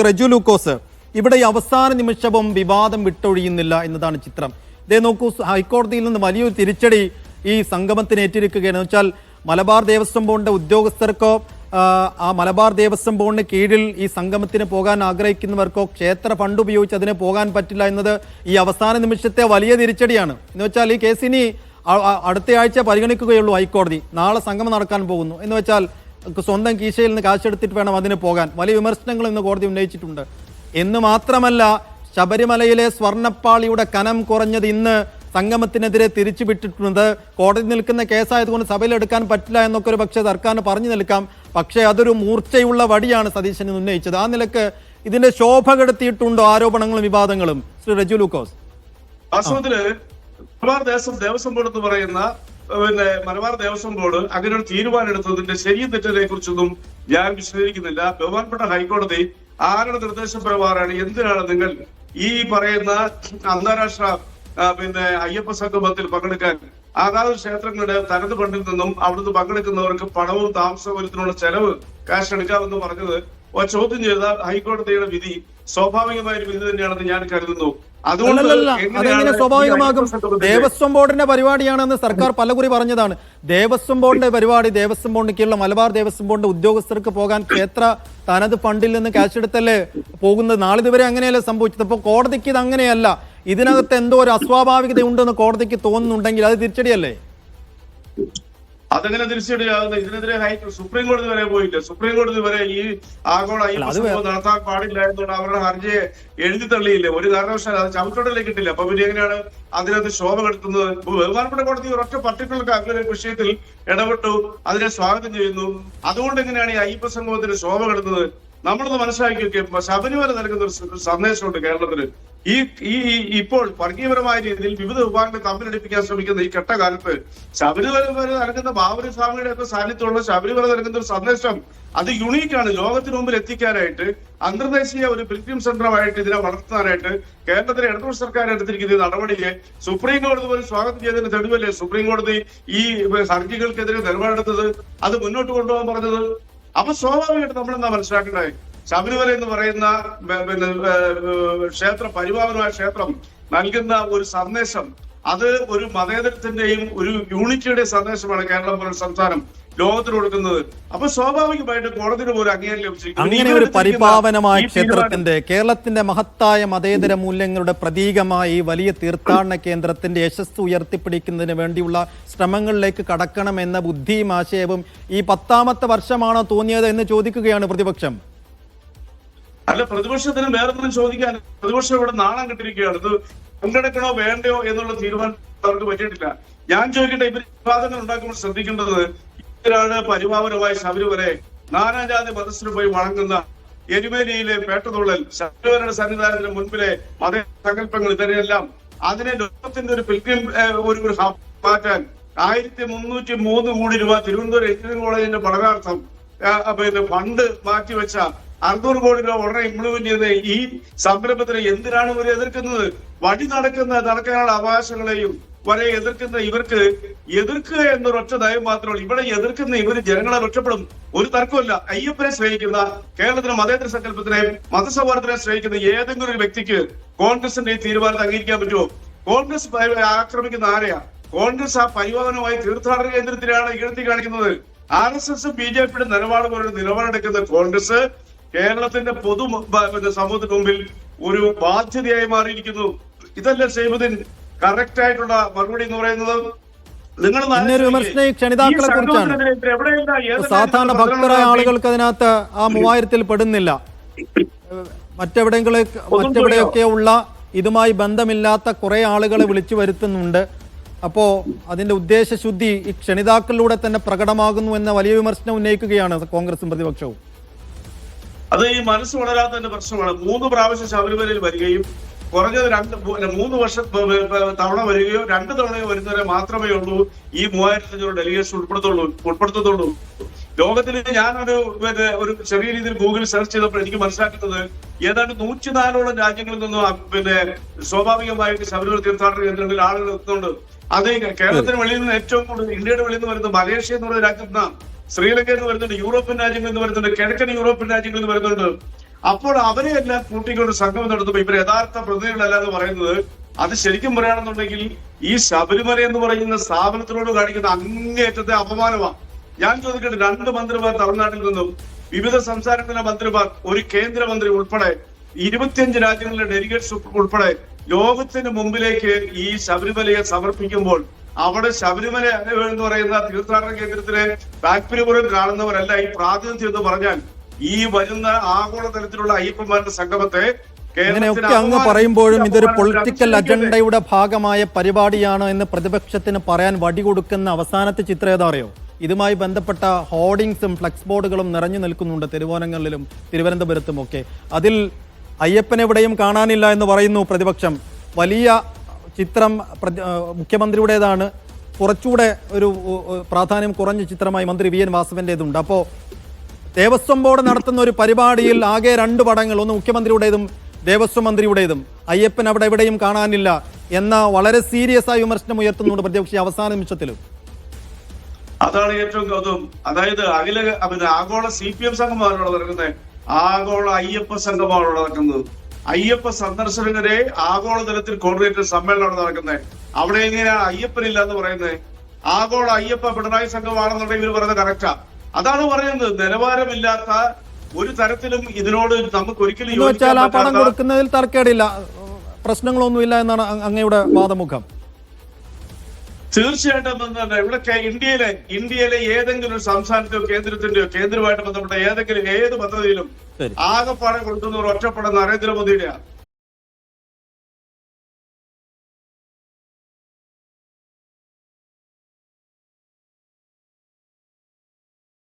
റെജു ലൂക്കോസ് ഇവിടെ അവസാന നിമിഷവും വിവാദം വിട്ടൊഴിയുന്നില്ല എന്നതാണ് ചിത്രം. ഇതേ നോക്കൂ ഹൈക്കോടതിയിൽ നിന്ന് വലിയൊരു തിരിച്ചടി ഈ സംഗമത്തിന് ഏറ്റിരിക്കുകയാണ് വെച്ചാൽ മലബാർ ദേവസ്വം ബോർഡിന്റെ ഉദ്യോഗസ്ഥർക്കോ ആ, മലബാർ ദേവസ്വം ബോർഡിന് കീഴിൽ ഈ സംഗമത്തിന് പോകാൻ ആഗ്രഹിക്കുന്നവർക്കോ ക്ഷേത്ര ഫണ്ട് ഉപയോഗിച്ച് അതിന് പോകാൻ പറ്റില്ല എന്നത് ഈ അവസാന നിമിഷത്തെ വലിയ തിരിച്ചടിയാണ്. എന്ന് വെച്ചാൽ ഈ കേസിനി ഇനി അ- അടുത്ത ആഴ്ച പരിഗണിക്കുകയുള്ളൂ ഹൈക്കോടതി. നാളെ സംഗമം നടക്കാൻ പോകുന്നു. എന്ന് വെച്ചാൽ സ്വന്തം കീശയിൽ നിന്ന് കാശെടുത്തിട്ട് വേണം അതിന് പോകാൻ. വലിയ വിമർശനങ്ങൾ ഇന്ന് കോടതി ഉന്നയിച്ചിട്ടുണ്ട്. എന്ന് മാത്രമല്ല ശബരിമലയിലെ സ്വർണപ്പാളിയുടെ കനം കുറഞ്ഞത് ഇന്ന് സംഗമത്തിനെതിരെ തിരിച്ചു വിട്ടിട്ടുണ്ട് കോടതി നിൽക്കുന്ന കേസായതുകൊണ്ട് സഭയിൽ എടുക്കാൻ പറ്റില്ല എന്നൊക്കെ ഒരു പക്ഷേ സർക്കാരിന് പറഞ്ഞു നിൽക്കാം. പക്ഷേ അതൊരു മൂർച്ചയുള്ള വടിയാണ് സതീശൻ ഉന്നയിച്ചത്. ആ നിലയ്ക്ക് ഇതിന്റെ ശോഭ കെടുത്തിയിട്ടുണ്ടോ ആരോപണങ്ങളും വിവാദങ്ങളും? ശ്രീ റജു ലൂക്കോസ്. വാസ്തവത്തിൽ ദേവസ്വം ബോർഡ് എന്ന് പറയുന്ന പിന്നെ മലബാർ ദേവസ്വം ബോർഡ് അങ്ങനെ ഒരു തീരുമാനം എടുത്തതിന്റെ ശരിയും തെറ്റിനെ കുറിച്ചൊന്നും ഞാൻ വിശദീകരിക്കുന്നില്ല. ബഹുമാനപ്പെട്ട ഹൈക്കോടതി ആരുടെ നിർദ്ദേശപ്രകാരമാണ് എന്തിനാണ് നിങ്ങൾ ഈ പറയുന്ന അന്താരാഷ്ട്ര പിന്നെ അയ്യപ്പ സംഗമത്തിൽ പങ്കെടുക്കാൻ അതാത് ക്ഷേത്രങ്ങളുടെ തനത് പണ്ടിൽ നിന്നും അവിടുന്ന് പങ്കെടുക്കുന്നവർക്ക് പണവും താമസ സൗകര്യത്തിനുള്ള ചെലവ് കാശ് എടുക്കാമെന്ന് പറഞ്ഞത് ചോദ്യം ചെയ്ത ഹൈക്കോടതിയുടെ വിധി സ്വാഭാവികമായ ഒരു വിധി തന്നെയാണെന്ന് ഞാൻ കരുതുന്നു. അതെങ്ങനെ സ്വാഭാവികമാകും? ദേവസ്വം ബോർഡിന്റെ പരിപാടിയാണെന്ന് സർക്കാർ പലകുറി പറഞ്ഞതാണ്. ദേവസ്വം ബോർഡിന്റെ പരിപാടി ദേവസ്വം ബോർഡിന് കീഴിലുള്ള മലബാർ ദേവസ്വം ബോർഡിന്റെ ഉദ്യോഗസ്ഥർക്ക് പോകാൻ ക്ഷേത്ര തനത് ഫണ്ടിൽ നിന്ന് ക്യാഷ് എടുത്തല്ലേ പോകുന്നത്? നാളിതുവരെ അങ്ങനെയല്ലേ സംഭവിച്ചത്. അപ്പോൾ കോടതിക്ക് ഇത് അങ്ങനെയല്ല. ഇതിനകത്ത് എന്തോ ഒരു അസ്വാഭാവികത ഉണ്ടെന്ന് കോടതിക്ക് തോന്നുന്നുണ്ടെങ്കിൽ അത് തിരിച്ചടിയല്ലേ? അതെങ്ങനെ തിരിച്ചടിയാകുന്നത് ഇതിനെതിരെ ഹൈ സുപ്രീം കോടതി വരെ പോയില്ല. സുപ്രീം കോടതി വരെ ഈ ആഗോള ഈ പ്രശ്നം നടത്താൻ പാടില്ല എന്നുള്ള അവരുടെ ഹർജിയെ എഴുതി തള്ളിയില്ല. ഒരു കാരണവശാലും അത് ചവിട്ടോട്ടിലേക്ക് കിട്ടില്ല അപ്പൊ പിന്നെ എങ്ങനെയാണ് അതിനകത്ത് ശോഭ കെടുത്തുന്നത്? ബഹുമാനപ്പെട്ട കോടതി ഒരൊറ്റ പർട്ടിക്കുലർ വിഷയത്തിൽ ഇടപെട്ടു. അതിനെ സ്വാഗതം ചെയ്യുന്നു. അതുകൊണ്ട് എങ്ങനെയാണ് ഈ അയ്യപ്പ സംഗമത്തിന് ശോഭ കെടുന്നത് നമ്മളൊന്ന് മനസ്സിലാക്കി നോക്കിയപ്പോ ശബരിമല നൽകുന്ന ഒരു സന്ദേശമുണ്ട് കേരളത്തിന് ഈ ഈ ഇപ്പോൾ വർഗീയപരമായ രീതിയിൽ വിവിധ വിഭാഗങ്ങളെ തമ്മിലടിപ്പിക്കാൻ ശ്രമിക്കുന്ന ഈ കെട്ടകാലത്ത് ശബരിമല നൽകുന്ന ബാബരി സ്വാമിയുടെ ഒക്കെ സാന്നിധ്യമുള്ള ശബരിമല നൽകുന്ന ഒരു സന്ദേശം അത് യുണീക്കാണ് ലോകത്തിന് മുമ്പിൽ എത്തിക്കാനായിട്ട് അന്തർദേശീയ ഒരു പിൽഗ്രിം സെന്ററുമായിട്ട് ഇതിനെ വളർത്താനായിട്ട് കേരളത്തിലെ ഇടതുപക്ഷ സർക്കാർ എടുത്തിരിക്കുന്ന നടപടിയെ സുപ്രീം കോടതി പോലും സ്വാഗതം ചെയ്തതിന് തെളിവല്ലേ? സുപ്രീം കോടതി ഈ ഹർജികൾക്കെതിരെ നിലപാടെടുത്തത് അത് മുന്നോട്ട് കൊണ്ടുപോകാൻ പറഞ്ഞത്? അപ്പൊ സ്വാഭാവികമായിട്ട് നമ്മൾ എന്താ മനസ്സിലാക്കേണ്ടത്? ശബരിമല എന്ന് പറയുന്ന പിന്നെ ക്ഷേത്ര പരിപാലനമായ ക്ഷേത്രം നൽകുന്ന ഒരു സന്ദേശം അത് ഒരു മതേതരത്തിന്റെയും ഒരു യൂണിറ്റിയുടെ സന്ദേശമാണ് കേരളം പോലുള്ള സംസ്ഥാനം. ലോകത്തിന് കൊടുക്കുന്നത്. അപ്പൊ സ്വാഭാവികമായിട്ട് കോടതിന് പോലും അംഗീകാരം ലഭിച്ചിരിക്കും അങ്ങനെ ഒരു പരിപാവനമായ ക്ഷേത്രത്തിന്റെ കേരളത്തിന്റെ മഹത്തായ മതേതര മൂല്യങ്ങളുടെ പ്രതീകമായി ഈ വലിയ തീർത്ഥാടന കേന്ദ്രത്തിന്റെ യശസ് ഉയർത്തിപ്പിടിക്കുന്നതിന് വേണ്ടിയുള്ള ശ്രമങ്ങളിലേക്ക് കടക്കണമെന്ന ബുദ്ധിയും ആശയവും ഈ പത്താമത്തെ വർഷമാണോ തോന്നിയത് എന്ന് ചോദിക്കുകയാണ് പ്രതിപക്ഷം. അല്ല പ്രതിപക്ഷത്തിന് വേറൊന്നും ചോദിക്കാൻ പ്രതിപക്ഷം ഇവിടെ നാണം കെട്ടിരിക്കുകയാണ്. ഇത് പങ്കെടുക്കണോ വേണ്ടയോ എന്നുള്ള തീരുമാനം അവർക്ക് പറ്റിയിട്ടില്ല. ഞാൻ ചോദിക്കട്ടെ ഇവർ വിവാദങ്ങൾ ഉണ്ടാക്കുമ്പോൾ ശ്രദ്ധിക്കേണ്ടത് ഇവരാണ് പരിഭാവനമായി ശബരിമലയെ നാനാജാതി മതസ്ഥന് പോയി വണങ്ങുന്ന എരുമേലിയിലെ പേട്ടതുള്ളൽ ശബരിമലയുടെ സന്നിധാനത്തിന് മുൻപിലെ മത സങ്കല്പങ്ങൾ ഇതിനെല്ലാം അതിനെ ലോകത്തിന്റെ ഒരു പിൽഗ്രിം ഒരു മാറ്റാൻ ആയിരത്തി മുന്നൂറ്റി മൂന്ന് കോടി രൂപ തിരുവനന്തപുരം എഞ്ചിനീയറിംഗ് കോളേജിന്റെ പഠനാർത്ഥം പിന്നെ ഫണ്ട് മാറ്റിവെച്ച അറുന്നൂറ് കോടി രൂപ ഉടനെ ഇംപ്ലിമെന്റ് ചെയ്ത ഈ സംരംഭത്തിന് എന്തിനാണ് ഇവർ എതിർക്കുന്നത്? വഴി നടക്കുന്ന നടക്കാനുള്ള അവകാശങ്ങളെയും വരെ എതിർക്കുന്ന ഇവർക്ക് എതിർക്കുക എന്നൊരൊറ്റ നയം മാത്രമല്ല ഇവിടെ എതിർക്കുന്ന ഇവർ ജനങ്ങളെ രക്ഷപ്പെടും. ഒരു തർക്കമല്ല അയ്യപ്പനെ സ്നേഹിക്കുന്ന കേരളത്തിലെ മതേതര സങ്കല്പത്തിനെ മതസൗഹാർദ്ദത്തിനെ സ്നേഹിക്കുന്ന ഏതെങ്കിലും ഒരു വ്യക്തിക്ക് കോൺഗ്രസിന്റെ ഈ തീരുമാനത്തെ അംഗീകരിക്കാൻ പറ്റുമോ? കോൺഗ്രസ് ആക്രമിക്കുന്ന ആരെയാ? കോൺഗ്രസ് ആ പരിവാഹനമായി തീർത്ഥാടന കേന്ദ്രത്തിലാണ് ഇകഴ്ത്തി കാണിക്കുന്നത്. R S S B J പിയുടെ നിലപാട് പോലുള്ള നിലപാടെടുക്കുന്ന കോൺഗ്രസ് കേരളത്തിന്റെ പൊതു സമൂഹത്തിന് മുമ്പിൽ ഒരു ബാധ്യതയായി മാറിയിരിക്കുന്നു. ഇതല്ല ഷെയ്മുദ്ദീൻ കറക്റ്റ് ആയിട്ടുള്ള മറുപടി എന്ന് പറയുന്നത് നിങ്ങൾ സാധാരണ ഭക്തരായ ആളുകൾക്ക് അതിനകത്ത് ആ മൂവായിരത്തിൽ പെടുന്നില്ല. മറ്റെവിടെയെങ്കിലും മറ്റെവിടെയൊക്കെ ഉള്ള ഇതുമായി ബന്ധമില്ലാത്ത കുറെ ആളുകളെ വിളിച്ചു വരുത്തുന്നുണ്ട്. അപ്പോ അതിന്റെ ഉദ്ദേശശുദ്ധി ഈ ക്ഷണിതാക്കളിലൂടെ തന്നെ പ്രകടമാകുന്നു എന്ന വലിയ വിമർശനം ഉന്നയിക്കുകയാണ് കോൺഗ്രസും പ്രതിപക്ഷവും. അത് ഈ മനസ്സ് വളരാത്തതിന്റെ പ്രശ്നമാണ്. മൂന്ന് പ്രാവശ്യം ശബരിമലയിൽ വരികയും കുറഞ്ഞത് രണ്ട് മൂന്ന് വർഷം തവണ വരികയോ രണ്ട് തവണയോ വരുന്നവരെ മാത്രമേ ഉള്ളൂ ഈ മൂവായിരത്തി അഞ്ഞൂറ് ഡെലിഗേഷൻ ഉൾപ്പെടുത്തുള്ളൂ ഉൾപ്പെടുത്തത്തുള്ളൂ ലോകത്തിൽ ഞാനൊരു ഒരു ചെറിയ രീതിയിൽ ഗൂഗിൾ സെർച്ച് ചെയ്തപ്പോൾ എനിക്ക് മനസ്സിലാക്കുന്നത് ഏതാണ്ട് നൂറ്റിനാലോളം രാജ്യങ്ങളിൽ നിന്നും പിന്നെ സ്വാഭാവികമായിട്ട് ശബരിമല തീർത്ഥാടന കേന്ദ്രങ്ങളിൽ ആളുകൾ എത്തുന്നുണ്ട്. അത് കേരളത്തിന് വെളിയിൽ നിന്ന് ഏറ്റവും കൂടുതൽ ഇന്ത്യയുടെ വെളിയിൽ നിന്ന് വരുന്നത് മലേഷ്യ എന്ന് പറയുന്ന രാജ്യത്ത് നിന്നാണ് ശ്രീലങ്കയിൽ നിന്ന് വരുന്നുണ്ട് യൂറോപ്യൻ രാജ്യങ്ങളിൽ നിന്ന് വരുന്നുണ്ട് കിഴക്കൻ യൂറോപ്യൻ രാജ്യങ്ങളിൽ നിന്ന് വരുന്നുണ്ട്. അപ്പോൾ അവരെ എല്ലാം കൂട്ടിക്കൊണ്ട് സംഗമം നടത്തുമ്പോൾ ഇവർ യഥാർത്ഥ പ്രതിനിധികളല്ല എന്ന് പറയുന്നത് അത് ശരിക്കും പറയുകയാണെന്നുണ്ടെങ്കിൽ ഈ ശബരിമല എന്ന് പറയുന്ന സ്ഥാപനത്തിനോട് കാണിക്കുന്ന അങ്ങേറ്റത്തെ അപമാനമാണ്. ഞാൻ ചോദിക്കട്ടെ രണ്ട് മന്ത്രിമാർ തമിഴ്നാട്ടിൽ നിന്നും വിവിധ സംസ്ഥാനങ്ങളിലെ മന്ത്രിമാർ ഒരു കേന്ദ്രമന്ത്രി ഉൾപ്പെടെ ഇരുപത്തിയഞ്ച് രാജ്യങ്ങളിലെ ഡെലിഗേറ്റ്സ് ഉൾപ്പെടെ ലോകത്തിന് മുമ്പിലേക്ക് ഈ ശബരിമലയെ സമർപ്പിക്കുമ്പോൾ അവിടെ ശബരിമല എന്ന് പറയുന്ന തീർത്ഥാടന കേന്ദ്രത്തിലെ താല്പര്യപൂർവം കാണുന്നവരല്ല ഈ പ്രാതിനിധ്യം എന്ന് പറഞ്ഞാൽ ഈ വരുന്ന ആഗോളതലത്തിലുള്ള അയ്യപ്പന്മാരുടെ സംഗമത്തെ ഇങ്ങനെയൊക്കെ അങ്ങ് പറയുമ്പോഴും ഇതൊരു പൊളിറ്റിക്കൽ അജണ്ടയുടെ ഭാഗമായ പരിപാടിയാണ് എന്ന് പ്രതിപക്ഷത്തിന് പറയാൻ വടി കൊടുക്കുന്ന അവസാനത്തെ ചിത്രം ഏതാ അറിയോ? ഇതുമായി ബന്ധപ്പെട്ട ഹോർഡിങ്സും ഫ്ലക്സ് ബോർഡുകളും നിറഞ്ഞു നിൽക്കുന്നുണ്ട് തിരുവോണങ്ങളിലും തിരുവനന്തപുരത്തും ഒക്കെ. അതിൽ അയ്യപ്പനെവിടെയും കാണാനില്ല എന്ന് പറയുന്നു പ്രതിപക്ഷം. വലിയ ചിത്രം മുഖ്യമന്ത്രിയുടേതാണ്. കുറച്ചുകൂടെ ഒരു പ്രാധാന്യം കുറഞ്ഞ ചിത്രമായി മന്ത്രി വി എൻ വാസവന്റെതുണ്ട് അപ്പോൾ ദേവസ്വം ബോർഡ് നടത്തുന്ന ഒരു പരിപാടിയിൽ ആകെ രണ്ട് പടങ്ങൾ ഒന്ന് മുഖ്യമന്ത്രിയുടേതും ദേവസ്വം മന്ത്രിയുടേതും. അയ്യപ്പൻ അവിടെ എവിടെയും കാണാനില്ല എന്ന വളരെ സീരിയസ് ആയ വിമർശനം ഉയർത്തുന്നുണ്ട് പ്രതിപക്ഷി അവസാന നിമിഷത്തിലും. അതാണ് ഏറ്റവും കൗതുകം അതായത് അഖില പിന്നെ ആഗോള സി പി എം സംഘമാണല്ലോ നടക്കുന്നത്. ആഗോള അയ്യപ്പ സംഘമാണ് അവിടെ നടക്കുന്നത്. അയ്യപ്പ സന്ദർശകരെ ആഗോളതലത്തിൽ കോർഡിനേറ്റർ സമ്മേളനമാണ് നടക്കുന്നത്. അവിടെ എങ്ങനെയാണ് അയ്യപ്പനില്ല എന്ന് പറയുന്നത്? ആഗോള അയ്യപ്പ പിണറായി സംഘമാണെന്നുണ്ടെങ്കിൽ ഇവർ പറയുന്നത് കറക്റ്റാ അതാണ് പറയുന്നത്. നിലവാരമില്ലാത്ത ഒരു തരത്തിലും ഇതിനോട് നമുക്ക് ഒരിക്കലും വെച്ചാൽ ആ പണം കൊടുക്കുന്നതിൽ തർക്കേടില്ല പ്രശ്നങ്ങളൊന്നുമില്ല എന്നാണ് അങ്ങയുടെ വാദമുഖം. തീർച്ചയായിട്ടും എന്താണ് ഇവിടെ ഇന്ത്യയിലെ ഇന്ത്യയിലെ ഏതെങ്കിലും ഒരു സംസ്ഥാനത്തെയോ കേന്ദ്രത്തിന്റെയോ കേന്ദ്രമായിട്ട് ബന്ധപ്പെട്ട ഏതെങ്കിലും ഏത് പദ്ധതിയിലും ആകെപ്പാടെ കൊടുക്കുന്ന ഒരു ഒറ്റപ്പടം നരേന്ദ്രമോദിയുടെയാണ്.